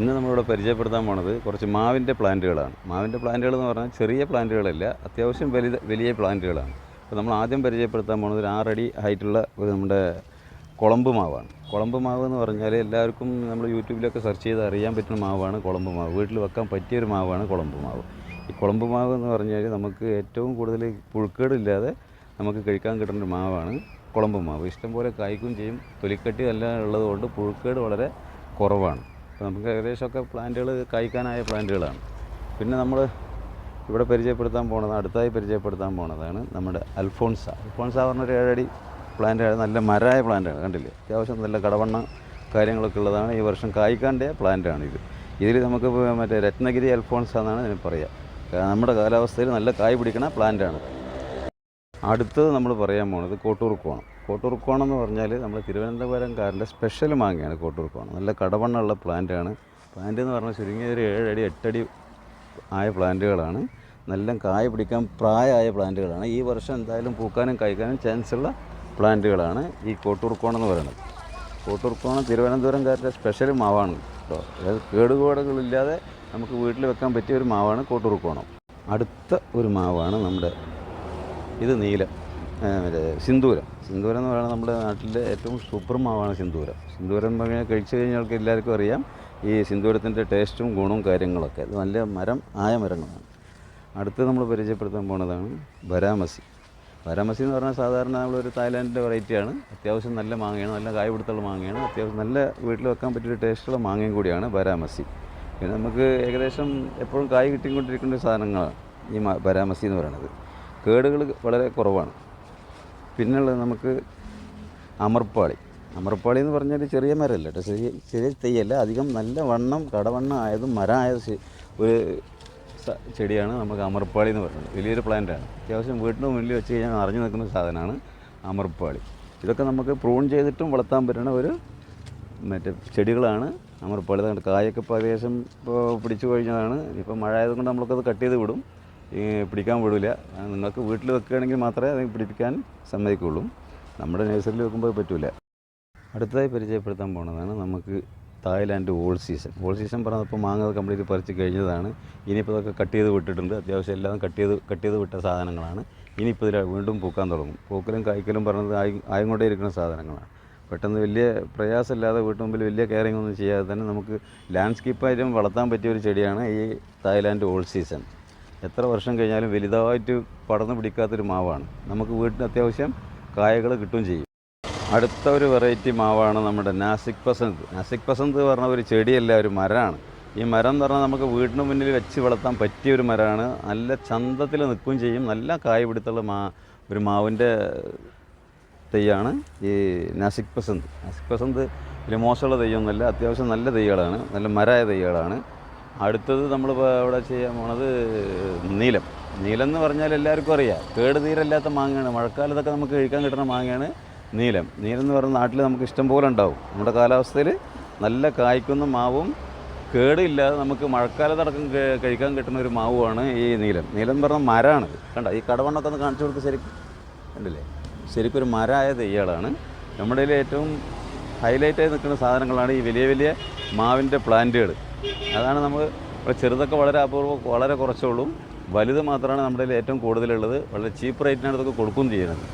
ഇന്ന് നമ്മളിവിടെ പരിചയപ്പെടുത്താൻ പോണത് കുറച്ച് മാവിന്റെ പ്ലാന്റുകളാണ്. മാവിന്റെ പ്ലാന്റുകൾ എന്ന് പറഞ്ഞാൽ ചെറിയ പ്ലാന്റുകളല്ല അത്യാവശ്യം വലിയ വലിയ പ്ലാന്റുകളാണ്. അപ്പോൾ നമ്മൾ ആദ്യം പരിചയപ്പെടുത്താൻ പോണത് ഒരു ആറടി ഹൈറ്റുള്ള ഒരു നമ്മുടെ കുളമ്പ് മാവാണ്. കുളമ്പ് മാവ് എന്ന് പറഞ്ഞാൽ എല്ലാവർക്കും നമ്മൾ യൂട്യൂബിലൊക്കെ സെർച്ച് ചെയ്ത് അറിയാൻ പറ്റുന്ന മാവാണ് കുളമ്പ് മാവ്. വീട്ടിൽ വെക്കാൻ പറ്റിയൊരു മാവാണ് കുളമ്പ് മാവ്. ഈ കുളമ്പ് മാവ് എന്ന് പറഞ്ഞാൽ നമുക്ക് ഏറ്റവും കൂടുതൽ പുഴുക്കേടില്ലാതെ നമുക്ക് കഴിക്കാൻ കിട്ടുന്ന ഒരു മാവാണ് കുളമ്പ് മാവ്. ഇഷ്ടംപോലെ കായ്ക്കും ചെയ്യും തൊലിക്കട്ടി എല്ലാം ഉള്ളതുകൊണ്ട് പുഴുക്കേട് വളരെ കുറവാണ്. അപ്പോൾ നമുക്ക് ഏകദേശമൊക്കെ പ്ലാന്റുകൾ കായ്ക്കാനായ പ്ലാന്റുകളാണ്. പിന്നെ നമ്മൾ ഇവിടെ പരിചയപ്പെടുത്താൻ പോണത് അടുത്തായി പരിചയപ്പെടുത്താൻ പോണതാണ് നമ്മുടെ അൽഫോൺസ. അൽഫോൺസ പറഞ്ഞൊരു ഏഴടി പ്ലാന്റ് നല്ല മരമായ പ്ലാന്റാണ് കണ്ടില്ലേ? അത്യാവശ്യം നല്ല കടവണ്ണ കാര്യങ്ങളൊക്കെ ഉള്ളതാണ്. ഈ വർഷം കായ്ക്കാന്റെ പ്ലാന്റാണ് ഇത്. ഇതിൽ നമുക്ക് മറ്റേ രത്നഗിരി അൽഫോൺസ എന്നാണ് ഇതിന് പറയുക നമ്മുടെ കാലാവസ്ഥയിൽ നല്ല കായ് പിടിക്കണ പ്ലാന്റാണ് അടുത്തത് നമ്മൾ പറയാൻ പോണത് കോട്ടൂർക്കോണം കോട്ടൂർക്കോണം എന്ന് പറഞ്ഞാൽ നമ്മൾ തിരുവനന്തപുരംകാരന്റെ സ്പെഷ്യൽ മാങ്ങയാണ് കോട്ടൂർക്കോണം. നല്ല കടവണ്ണുള്ള പ്ലാന്റാണ് പ്ലാന്റ് എന്ന് പറഞ്ഞാൽ ചുരുങ്ങിയ ഒരു ഏഴടി എട്ടടി ആയ പ്ലാന്റുകളാണ് നല്ല കായ പിടിക്കാൻ പ്രായമായ പ്ലാന്റുകളാണ് ഈ വർഷം എന്തായാലും പൂക്കാനും കായ്ക്കാനും ചാൻസ് ഉള്ള പ്ലാന്റുകളാണ് ഈ കോട്ടൂർക്കോണം എന്ന് പറയുന്നത്. കോട്ടൂർക്കോണം തിരുവനന്തപുരംകാരുടെ സ്പെഷ്യൽ മാവാണ് കേട്ടോ. അതായത് കേടുപാടുകളില്ലാതെ നമുക്ക് വീട്ടിൽ വെക്കാൻ പറ്റിയ ഒരു മാവാണ് കോട്ടൂർക്കോണം. അടുത്ത ഒരു മാവാണ് നമ്മുടെ ഇത് നീലം. മറ്റേ സിന്ദൂരം. സിന്ദൂരം എന്ന് പറയുന്നത് നമ്മുടെ നാട്ടിലെ ഏറ്റവും സൂപ്പർ മാവാണ് സിന്ദൂരം. സിന്ദൂരം എന്ന് പറഞ്ഞാൽ കഴിച്ചു കഴിഞ്ഞാൽ എല്ലാവർക്കും അറിയാം ഈ സിന്ദൂരത്തിന്റെ ടേസ്റ്റും ഗുണവും കാര്യങ്ങളൊക്കെ. ഇത് നല്ല മരം ആയ മരങ്ങളാണ്. അടുത്ത് നമ്മൾ പരിചയപ്പെടുത്താൻ പോണതാണ് ബരാമസി. ബരാമസി എന്ന് പറഞ്ഞാൽ സാധാരണ നമ്മളൊരു തായ്ലാൻഡിന്റെ വെറൈറ്റിയാണ് അത്യാവശ്യം നല്ല മാങ്ങയാണ് നല്ല കായ പിടുത്തുള്ള മാങ്ങയാണ്. അത്യാവശ്യം നല്ല വീട്ടിൽ വെക്കാൻ പറ്റിയൊരു ടേസ്റ്റുള്ള മാങ്ങയും കൂടിയാണ് ബരാമസി. പിന്നെ നമുക്ക് ഏകദേശം എപ്പോഴും കായ് കിട്ടിക്കൊണ്ടിരിക്കേണ്ട സാധനങ്ങളാണ് ഈ ബരാമസി എന്ന് പറയുന്നത്. കേടുകൾ വളരെ കുറവാണ്. പിന്നുള്ളത് നമുക്ക് അമർപ്പാളി. അമർപ്പാളി എന്ന് പറഞ്ഞാൽ ചെറിയ മരമല്ല കേട്ടോ. ചെറിയ ചെറിയ തെയ്യല്ല അധികം നല്ല വണ്ണം കടവണ്ണം ആയതും മരമായ ശ- ഒരു ചെടിയാണ് നമുക്ക് അമർപ്പാളി എന്ന് പറയുന്നത്. വലിയൊരു പ്ലാന്റാണ് അത്യാവശ്യം വീട്ടിന് മുന്നിൽ വെച്ച് കഴിഞ്ഞാൽ അറിഞ്ഞു നിൽക്കുന്ന സാധനമാണ് അമർപ്പാളി. ഇതൊക്കെ നമുക്ക് പ്രൂൺ ചെയ്തിട്ടും വളർത്താൻ പറ്റുന്ന ഒരു മറ്റേ ചെടികളാണ് അമർപ്പാളി. കായൊക്കെ ഇപ്പോൾ ഏകദേശം ഇപ്പോൾ പിടിച്ചു കഴിഞ്ഞതാണ്. ഇപ്പോൾ മഴ ആയതുകൊണ്ട് നമ്മൾക്കത് കട്ട് ചെയ്ത് വിടും. പിടിക്കാൻ വിടില്ല നിങ്ങൾക്ക് വീട്ടിൽ വെക്കുകയാണെങ്കിൽ മാത്രമേ അത് പിടിപ്പിക്കാൻ സമ്മതിക്കുള്ളൂ. നമ്മുടെ നഴ്സറിയിൽ വെക്കുമ്പോൾ പറ്റില്ല അടുത്തതായി പരിചയപ്പെടുത്താൻ പോണതാണ് നമുക്ക് Thailand all season. All season പറഞ്ഞപ്പോൾ മാങ്ങ കംപ്ലീറ്റ് പറിച്ച് കഴിഞ്ഞതാണ്. ഇനിയിപ്പോൾ ഇതൊക്കെ കട്ട് ചെയ്ത് വിട്ടിട്ടുണ്ട്. അത്യാവശ്യം എല്ലാം കട്ട് ചെയ്ത് കട്ട് ചെയ്ത് വിട്ട സാധനങ്ങളാണ്. ഇനിയിപ്പോൾ ഇതിൽ വീണ്ടും പൂക്കാൻ തുടങ്ങും. പൂക്കലും കായ്ക്കലും പറഞ്ഞത് ആയി കൊണ്ടേ ഇരിക്കുന്ന സാധനങ്ങളാണ്. പെട്ടെന്ന് വലിയ പ്രയാസമില്ലാതെ വീട്ടു മുമ്പിൽ വലിയ കെയറിംഗ് ഒന്നും ചെയ്യാതെ തന്നെ നമുക്ക് ലാൻഡ്സ്കേപ്പായിട്ടും വളർത്താൻ പറ്റിയ ഒരു ചെടിയാണ് ഈ തായ്ലാൻഡ് ഓൾ സീസൺ. എത്ര വർഷം കഴിഞ്ഞാലും വലുതായിട്ട് പടർന്നു പിടിക്കാത്തൊരു മാവാണ്. നമുക്ക് വീട്ടിന് അത്യാവശ്യം കായകൾ കിട്ടുകയും ചെയ്യും. അടുത്ത ഒരു വെറൈറ്റി മാവാണ് നമ്മുടെ നാസിക് പസന്ത്. നാസിക് പസന്ത് പറഞ്ഞ ഒരു ചെടിയല്ല ഒരു മരമാണ്. ഈ മരം എന്ന് പറഞ്ഞാൽ നമുക്ക് വീടിന് മുന്നിൽ വെച്ച് വളർത്താൻ പറ്റിയ ഒരു മരമാണ്. നല്ല ചന്തത്തിൽ നിൽക്കുകയും ചെയ്യും. നല്ല കായ പിടുത്തുള്ള മാ ഒരു മാവിന്റെ തെയ്യാണ് ഈ നാസിക് പസന്ത്. നാസിക് പസന്ത് വലിയ മോശമുള്ള തെയ്യൊന്നുമല്ല അത്യാവശ്യം നല്ല തെയ്യകളാണ് നല്ല മരമായ തെയ്യകളാണ് അടുത്തത് നമ്മൾ ഇവിടെ ചെയ്യാൻ പോണത്? നീലം. നീലം എന്ന് പറഞ്ഞാൽ എല്ലാവർക്കും അറിയാം. കേട് തീരല്ലാത്ത മാങ്ങയാണ്. മഴക്കാലത്തൊക്കെ നമുക്ക് കഴിക്കാൻ കിട്ടുന്ന മാങ്ങയാണ് നീലം. നീലം എന്ന് പറയുന്ന നാട്ടിൽ നമുക്ക് ഇഷ്ടം പോലെ ഉണ്ടാവും. നമ്മുടെ കാലാവസ്ഥയിൽ നല്ല കായ്ക്കുന്ന മാവും കേടില്ലാതെ നമുക്ക് മഴക്കാലത്തടക്കം കഴിക്കാൻ കിട്ടുന്ന ഒരു മാവുമാണ് ഈ നീലം. നീലം എന്ന് പറഞ്ഞാൽ മരമാണ് കണ്ട? ഈ കടവണ്ണൊക്കെ ഒന്ന് കാണിച്ചു കൊടുത്ത് ശരിക്കും കണ്ടില്ലേ? ശരിക്കും ഒരു മരമായ തെയ്യാളാണ്. നമ്മുടെ ഏറ്റവും ഹൈലൈറ്റായി നിൽക്കുന്ന സാധനങ്ങളാണ് ഈ വലിയ വലിയ മാവിന്റെ പ്ലാന്റുകൾ. അതാണ് നമ്മൾ ചെറുതൊക്കെ വളരെ അപൂർവം വളരെ കുറച്ചുള്ളൂ വലുത് മാത്രമാണ് നമ്മുടെ ഏറ്റവും കൂടുതലുള്ളത്. വളരെ ചീപ്പ് റേറ്റിനാണ് ഇതൊക്കെ കൊടുക്കുകയും ചെയ്യുന്നത്.